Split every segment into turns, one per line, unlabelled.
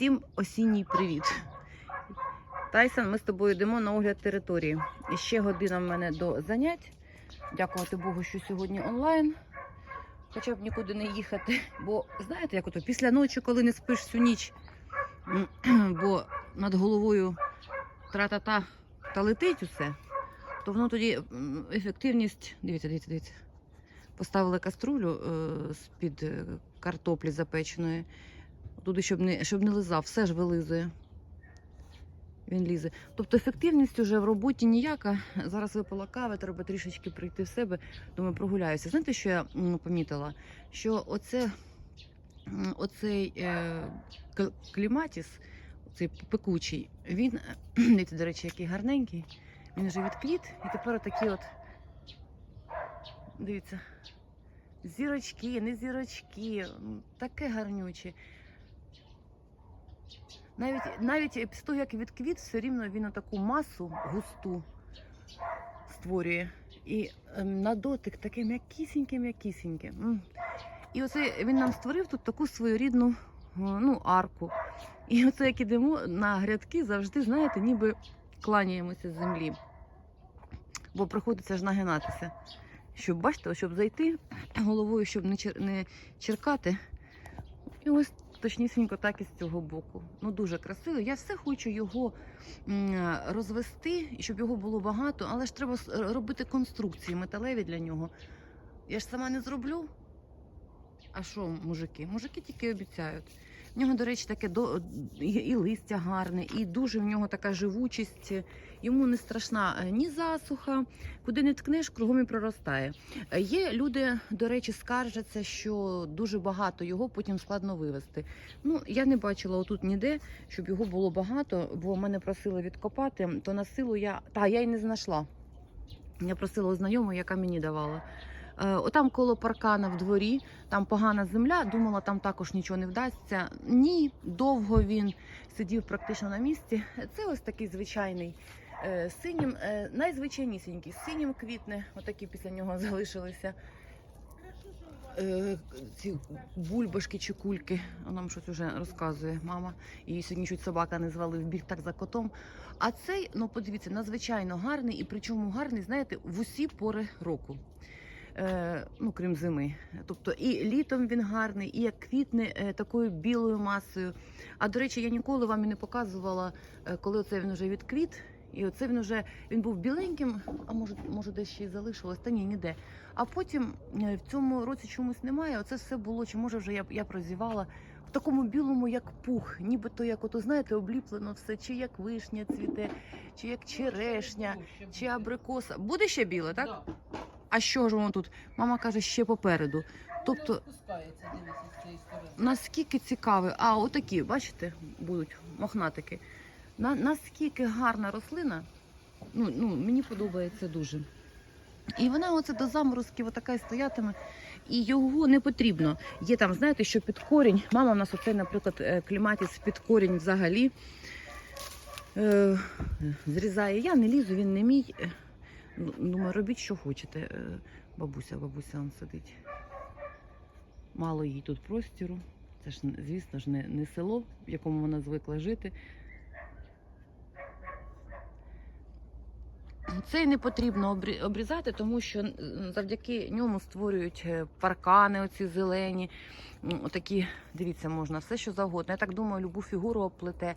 Всім осінній привіт. Тайсон, ми з тобою йдемо на огляд території. І ще година в мене до занять. Дякувати Богу, що сьогодні онлайн. Хоча б нікуди не їхати. Бо знаєте, як ото після ночі, коли не спиш всю ніч, бо над головою тра-та-та та летить усе, то воно тоді ефективність. Дивіться, дивіться, дивіться. Поставили каструлю е, з-під е, картоплі запеченої. Туди, щоб не, щоб не лизав, все ж вилизує. Він лізе. Тобто ефективність уже в роботі ніяка. Зараз випала кави, треба трішечки прийти в себе. Думаю, прогуляюся. Знаєте, що я помітила? Що оце, оцей е, кліматіс, цей пекучий, він, дивіться, до речі, який гарненький. Він вже відквіт, і тепер такі от, дивіться, зірочки, не зірочки, таке гарнюче. Навіть, навіть після того, як відквіт, все рівно він таку масу густу створює. І ем, на дотик таке м'якісіньке, м'якісіньке. І оце він нам створив тут таку своєрідну о, ну, арку. І оце як ідемо на грядки, завжди, знаєте, ніби кланяємося з землі. Бо приходиться ж нагинатися. Щоб бачите, щоб зайти головою, щоб не черкати. І ось точнісінько так і з цього боку. Ну дуже красиво. Я все хочу його розвести, щоб його було багато, але ж треба с- робити конструкції металеві для нього. Я ж сама не зроблю. А що, мужики? Мужики тільки обіцяють. В нього, до речі, таке до і, листя гарне, і дуже в нього така живучість. Йому не страшна е, ні засуха, куди не ткнеш, кругом і проростає. Е, Є люди, до речі, скаржаться, що дуже багато його потім складно вивезти. Ну, я не бачила отут ніде, щоб його було багато, бо мене просили відкопати, то на силу я. Та я й не знайшла. Я просила у знайому, яка мені давала. Е, Отам коло паркана в дворі, там погана земля. Думала, там також нічого не вдасться. Ні, довго він сидів практично на місці. Це ось такий звичайний е, синім, е, найзвичайнісінький, синім квітне, отакі після нього залишилися. Ці бульбашки чи кульки, нам щось вже розказує мама. Її сьогодні чуть собака не звали в біг так за котом. А цей, ну подивіться, надзвичайно гарний, і причому гарний, знаєте, в усі пори року. Е, ну, крім зими. Тобто і літом він гарний, і як квітне е, такою білою масою. А до речі, я ніколи вам і не показувала, е, коли оце він вже відквіт. І оце він вже він був біленьким, а може, може десь ще й залишилось, та ні, ніде. А потім в цьому році чомусь немає. Оце все було, чи може вже я, я прозівала в такому білому, як пух, нібито як ото, знаєте, обліплено все, чи як вишня цвіте, чи як черешня, чи абрикоса. Буде ще біле, так? А що ж воно тут? Мама каже, ще попереду. Тобто, наскільки цікаве, а отакі, бачите, будуть мохнатики. На, наскільки гарна рослина, ну, ну, мені подобається дуже. І вона оце до заморозків отака і стоятиме, і його не потрібно. Є там, знаєте, що під корінь. Мама в нас оцей, наприклад, е, кліматіс під корінь взагалі е, зрізає. Я не лізу, він не мій. Е, ну, Думаю, робіть, що хочете. Е, Бабуся, бабуся он сидить. Мало їй тут простіру. Це ж, звісно ж, не, не село, в якому вона звикла жити. Цей не потрібно обрі- обрізати, тому що завдяки ньому створюють е, паркани, оці зелені. Отакі, дивіться, можна все що завгодно. Я так думаю, любу фігуру оплете.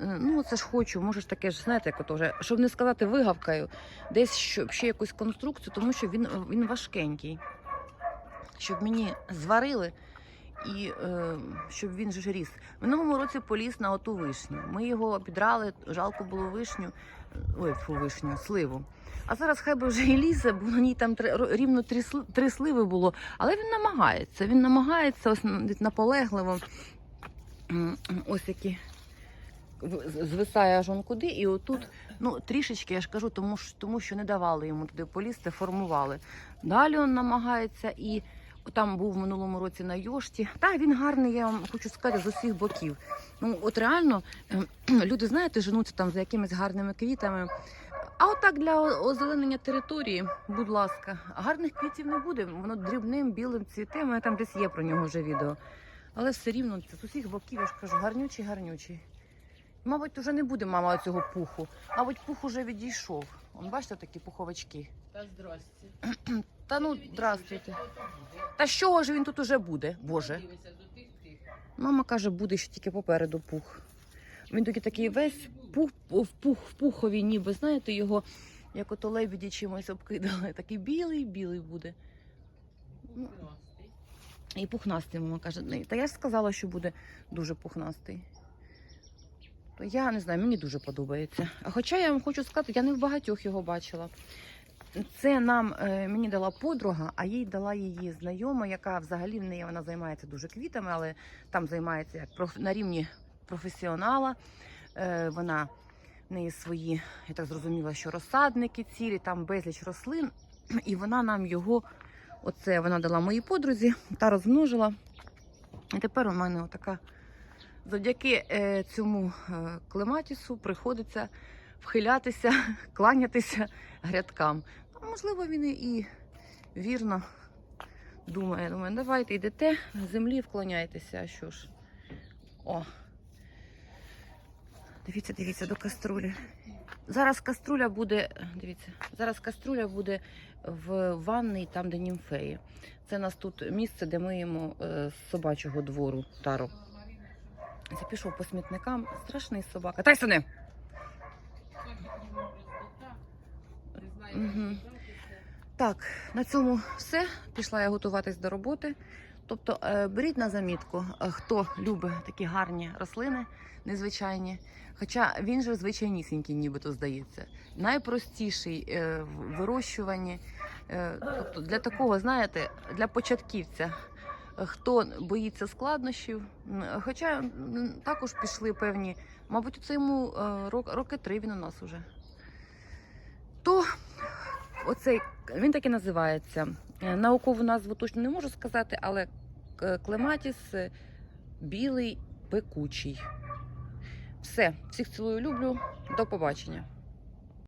Е, Ну, це ж хочу, може ж таке ж, знаєте, як вже, щоб не сказати вигавкаю, десь щоб ще якусь конструкцію, тому що він, він важкенький. Щоб мені зварили і е, щоб він ж ріс. Минулому році поліз на оту вишню. Ми його обідрали, жалко було вишню, ой, фу, вишню, сливу. А зараз хай би вже і лізе, бо на ній там три, рівно три, три сливи було. Але він намагається. Він намагається ось наполегливо. Ось які звисає аж он куди, і отут, ну трішечки, я ж кажу, тому що, тому що не давали йому туди полізти, формували. Далі він намагається і там був в минулому році на Йошті. Та він гарний, я вам хочу сказати, з усіх боків. Ну от реально ем, люди, знаєте, женуться там за якимись гарними квітами. А отак для озеленення території, будь ласка, гарних квітів не буде. Воно дрібним білим цвіте. У мене там десь є про нього вже відео. Але все рівно це з усіх боків, я ж кажу, гарнючий, гарнючий. Мабуть, вже не буде мама цього пуху. Мабуть, пух уже відійшов. Он бачите такі пуховички.
Та здрасте.
Та ну, здравствуйте. Та з чого ж він тут уже буде? Боже. Мама каже, буде ще тільки попереду пух. Він тоді такий весь пух, в пух, в пухові, ніби, знаєте, його, як ото лебіді чимось обкидали. Такий білий, білий буде. Ну, І пухнастий, мама каже. «Ні, Та я ж сказала, що буде дуже пухнастий. То я не знаю, мені дуже подобається. А хоча я вам хочу сказати, я не в багатьох його бачила. Це нам е, мені дала подруга, а їй дала її знайома, яка взагалі в неї вона займається дуже квітами, але там займається як проф, на рівні професіонала. Е, вона в неї свої, я так зрозуміла, що розсадники цілі, там безліч рослин, і вона нам його Оце вона дала моїй подрузі та розмножила. І тепер у мене отака. Завдяки е, цьому клематісу приходиться вхилятися, кланятися грядкам. Можливо, він і вірно думає. Думаю, давайте йдете, землі вклоняйтеся. А що ж? О. Дивіться, дивіться до каструлі. Зараз каструля буде. Дивіться, зараз каструля буде в ванний, там, де німфеї. Це у нас тут місце, де миємо е, з собачого двору тару. Це пішов по смітникам. Страшний собака. Тайсоне! Мгм. Так, на цьому все. Пішла я готуватись до роботи. Тобто е, беріть на замітку, е, хто любить такі гарні рослини, незвичайні. Хоча він же звичайнісінький, нібито здається. Найпростіший е, в вирощуванні. Тобто для такого, знаєте, для початківця. Хто боїться складнощів, хоча також пішли певні, мабуть, йому е, рок- роки три він у нас уже. То оцей він так і називається. Е, Наукову назву точно не можу сказати, але клематіс е, білий пекучий. Все, всіх цілую люблю. До побачення.